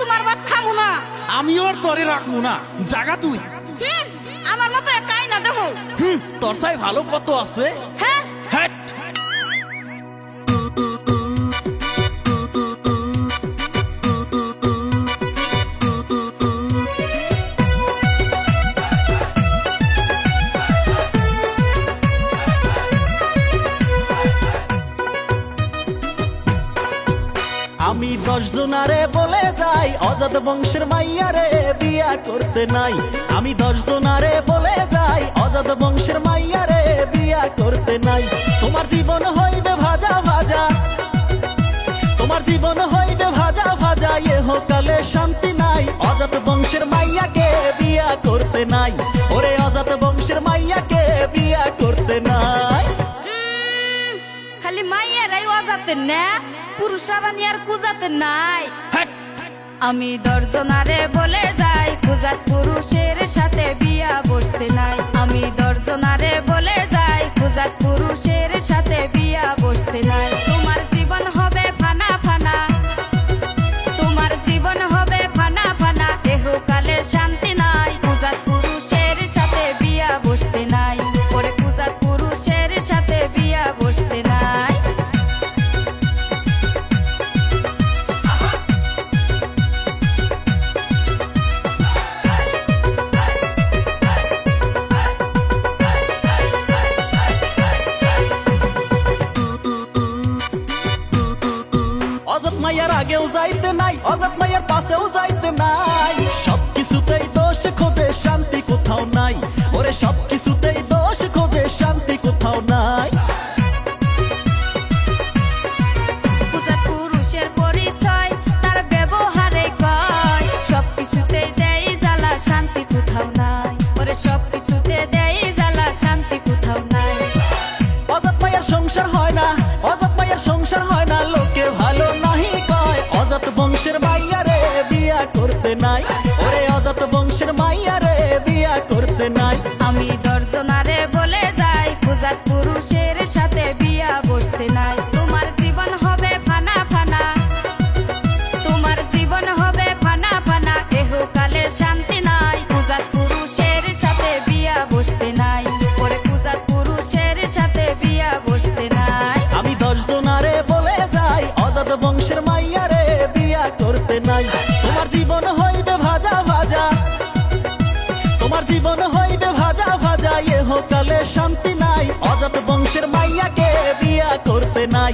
তোমার ভাত খামু না। আমি ওর তরে রাখব না। জাগা তুই। আমার মতো একাই না দেখো হুম তোর সাই ভালো কত আছে। হ্যাঁ? হ্যাট আমি দশ জনারে বলে যাই, অজাত বংশের মাইয়ারে বিয়া করতে নাই। আমি দশ জনারে বলে যাই, অজাত বংশের মাইয়ারে বিয়া করতে নাই। তোমার জীবন হইবে ভাজা ভাজা, তোমার জীবন হইবে ভাজা ভাজা এ হোকালে শান্তি নাই। অজাত বংশের মাইয়াকে বিয়া করতে নাই। অজাতে না পুরুষরা বানি আর কুজাতে নাই। হ্যাট আমি দর্জনারে বলে অজাত মাইয়ার আগেও যাইতে নাই অজত মাইয়ার পাশেও যাইতে নাই। সব কিছুতেই দোষ খোঁজে বিয়া নাই। আমি দর্জনারে বলে যাই পূজাত পুরুষের সাথে বিয়া বসতে নাই। তোমার জীবন হবে ফানা ফানা। তোমার জীবন হবে ফানা ফানা দেহকালে শান্তি নাই। পূজাত পুরুষের সাথে বিয়া বসতে নাই। পরে পূজাত পুরুষের সাথে বিয়া বসতে নাই। আমি দশ জনারে বলে যাই অজাত বংশের মাইয়ারে বিয়া করতে নাই। তোমার জীবন হইবে ভাজা ভাজা। তোমার জীবন হইবে ভাজা ভাজা এ হোকালে শান্তি নাই। অজাত বংশের মাইয়াকে বিয়া করতে নাই।